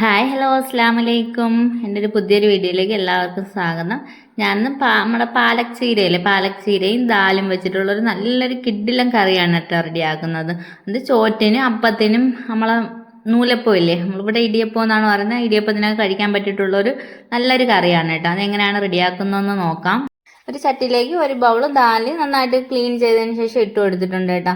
Hi hello അസ്സാം വലൈക്കും എന്റെ ഒരു പുതിയൊരു വീഡിയോയിലേക്ക് എല്ലാവർക്കും സ്വാഗതം. ഞാനിന്ന് പാ നമ്മുടെ പാലക് ചീരയില്ലേ പാലക് ചീരയും ദാലും വെച്ചിട്ടുള്ളൊരു നല്ലൊരു കിഡിലം കറിയാണ് കേട്ടോ റെഡിയാക്കുന്നത്. അത് ചോറ്റിനും അപ്പത്തിനും നമ്മളെ നൂലപ്പം ഇല്ലേ നമ്മളിവിടെ ഇടിയപ്പം എന്നാണ് പറയുന്നത്. ഇടിയപ്പത്തിനൊക്കെ കഴിക്കാൻ പറ്റിയിട്ടുള്ളൊരു നല്ലൊരു കറിയാണ് കേട്ടോ. അതെങ്ങനെയാണ് റെഡിയാക്കുന്നതെന്ന് നോക്കാം. ഒരു ചട്ടിയിലേക്ക് ഒരു ബൗൾ ദാലി നന്നായിട്ട് ക്ലീൻ ചെയ്തതിന് ശേഷം ഇട്ട് കൊടുത്തിട്ടുണ്ട് കേട്ടോ.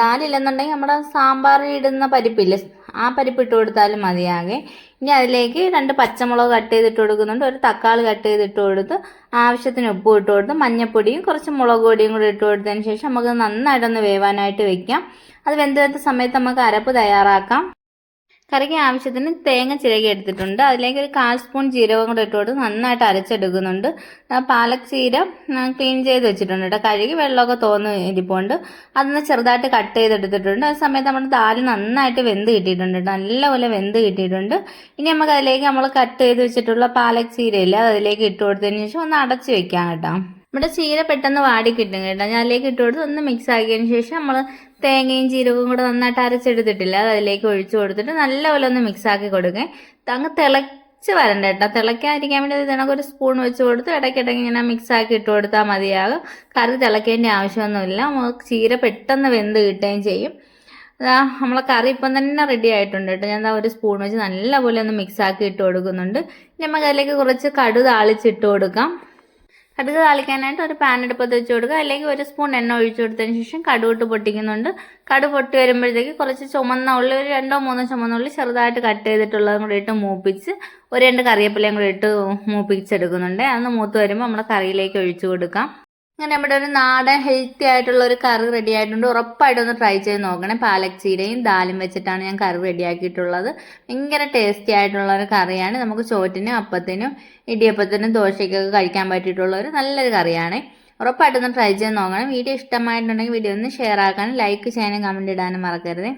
ദാലില്ലെന്നുണ്ടെങ്കിൽ നമ്മുടെ സാമ്പാർ ഇടുന്ന പരിപ്പില്ലേ ആ പരിപ്പ് ഇട്ട് കൊടുത്താലും മതിയാകെ. ഇനി അതിലേക്ക് രണ്ട് പച്ചമുളക് കട്ട് ചെയ്തിട്ട് കൊടുക്കുന്നുണ്ട്. ഒരു തക്കാളി കട്ട് ചെയ്തിട്ട് കൊടുത്ത് ആവശ്യത്തിന് ഉപ്പ് ഇട്ട് കൊടുത്ത് മഞ്ഞപ്പൊടിയും കുറച്ച് മുളക് പൊടിയും കൂടി ഇട്ട് കൊടുത്തതിന് ശേഷം നമുക്ക് നന്നായിട്ടൊന്ന് വേവാനായിട്ട് വെക്കാം. അത് വെന്ത് വരുന്ന സമയത്ത് നമുക്ക് അരപ്പ് തയ്യാറാക്കാം. കറിക്ക് ആവശ്യത്തിന് തേങ്ങ ചിരകി എടുത്തിട്ടുണ്ട്. അതിലേക്ക് ഒരു കാൽ സ്പൂൺ ജീരകം കൂടെ ഇട്ട് കൊടുത്ത് നന്നായിട്ട് അരച്ചെടുക്കുന്നുണ്ട്. പാലക് ചീര ക്ലീൻ ചെയ്ത് വെച്ചിട്ടുണ്ട് കേട്ടോ. കഴുകി വെള്ളമൊക്കെ തോന്നി ഇരിപ്പുണ്ട്. അതൊന്ന് ചെറുതായിട്ട് കട്ട് ചെയ്തെടുത്തിട്ടുണ്ട്. ആ സമയത്ത് നമ്മുടെ ദാൽ നന്നായിട്ട് വെന്ത് കിട്ടിയിട്ടുണ്ട് കേട്ടോ. നല്ലപോലെ വെന്ത് കിട്ടിയിട്ടുണ്ട്. ഇനി നമുക്ക് അതിലേക്ക് നമ്മൾ കട്ട് ചെയ്ത് വെച്ചിട്ടുള്ള പാലക് ചീരയില്ല അത് അതിലേക്ക് ഇട്ട് കൊടുത്തതിന് ശേഷം ഒന്ന് അടച്ച് വെക്കാം കേട്ടോ. നമ്മുടെ ചീര പെട്ടെന്ന് വാടി കിട്ടും കേട്ടോ. ഞാൻ അതിലേക്ക് ഇട്ട് കൊടുത്ത് ഒന്ന് മിക്സ് ആക്കിയതിന് ശേഷം നമ്മൾ തേങ്ങയും ജീരകവും കൂടെ നന്നായിട്ട് അരച്ചെടുത്തിട്ടില്ല. അത് അതിലേക്ക് ഒഴിച്ചു കൊടുത്തിട്ട് നല്ലപോലെ ഒന്ന് മിക്സ് ആക്കി കൊടുക്കേ. അങ്ങ് തിളച്ച് വരണ്ട കേട്ടോ. തിളയ്ക്കാതിരിക്കാൻ വേണ്ടി ഇതിനൊക്കെ ഒരു സ്പൂൺ വെച്ച് കൊടുത്ത് ഇടയ്ക്കിടയ്ക്ക് ഇങ്ങനെ മിക്സ് ആക്കി ഇട്ട് കൊടുത്താൽ മതിയാകും. കറി തിളയ്ക്കേണ്ട ആവശ്യമൊന്നുമില്ല. ചീര പെട്ടെന്ന് വെന്ത് കിട്ടുകയും ചെയ്യും. നമ്മളെ കറി ഇപ്പം തന്നെ റെഡി ആയിട്ടുണ്ട് കേട്ടോ. ഞാൻ ഒരു സ്പൂൺ വെച്ച് നല്ലപോലെ ഒന്ന് മിക്സ് ആക്കി ഇട്ട് കൊടുക്കുന്നുണ്ട്. ഇനി നമുക്ക് അതിലേക്ക് കുറച്ച് കടു താളിച്ചിട്ട് കൊടുക്കാം. കടുക് താളിക്കാനായിട്ട് ഒരു പാൻ അടുപ്പത്ത് വെച്ച് കൊടുക്കുക. അല്ലെങ്കിൽ ഒരു സ്പൂൺ എണ്ണ ഒഴിച്ചു കൊടുത്തതിന് ശേഷം കടുവിട്ട് പൊട്ടിക്കുന്നുണ്ട്. കടു പൊട്ടി വരുമ്പോഴത്തേക്ക് കുറച്ച് ചുമന്ന ഉള്ളി ഒരു രണ്ടോ മൂന്നോ ചുമന്ന ഉള്ളി ചെറുതായിട്ട് കട്ട് ചെയ്തിട്ടുള്ളതും കൂടി ഇട്ട് മൂപ്പിച്ച് ഒരു രണ്ട് കറിവേപ്പിലയും കൂടി ഇട്ട് മൂപ്പിച്ചെടുക്കുന്നുണ്ട്. അന്ന് മൂത്ത് വരുമ്പോൾ നമ്മൾ കറിയിലേക്ക് ഒഴിച്ചു കൊടുക്കാം. അങ്ങനെ നമ്മുടെ ഒരു നാടൻ ഹെൽത്തി ആയിട്ടുള്ള ഒരു കറി റെഡി ആയിട്ടുണ്ട്. ഉറപ്പായിട്ടും ഒന്ന് ട്രൈ ചെയ്ത് നോക്കണേ. പാലക് ചീരയും ദാലും വെച്ചിട്ടാണ് ഞാൻ കറി റെഡിയാക്കിയിട്ടുള്ളത് ഭയങ്കര ടേസ്റ്റി ആയിട്ടുള്ള ഒരു കറിയാണ്. നമുക്ക് ചോറ്റിനും അപ്പത്തിനും ഇടിയപ്പത്തിനും ദോശയ്ക്കൊക്കെ കഴിക്കാൻ പറ്റിയിട്ടുള്ള ഒരു നല്ലൊരു കറിയാണ്. ഉറപ്പായിട്ടും ഒന്ന് ട്രൈ ചെയ്ത് നോക്കണം. വീഡിയോ ഇഷ്ടമായിട്ടുണ്ടെങ്കിൽ വീഡിയോ ഒന്ന് ഷെയർ ആക്കാനും ലൈക്ക് ചെയ്യാനും കമന്റ് ഇടാനും മറക്കരുത്.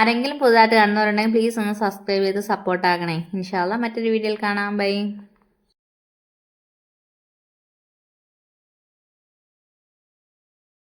ആരെങ്കിലും പുതുതായിട്ട് കാണുന്നവരുണ്ടെങ്കിൽ പ്ലീസ് ഒന്ന് സബ്സ്ക്രൈബ് ചെയ്ത് സപ്പോർട്ട് ആക്കണേ. ഇൻഷാല്ല മറ്റൊരു വീഡിയോയിൽ കാണാം. ബൈ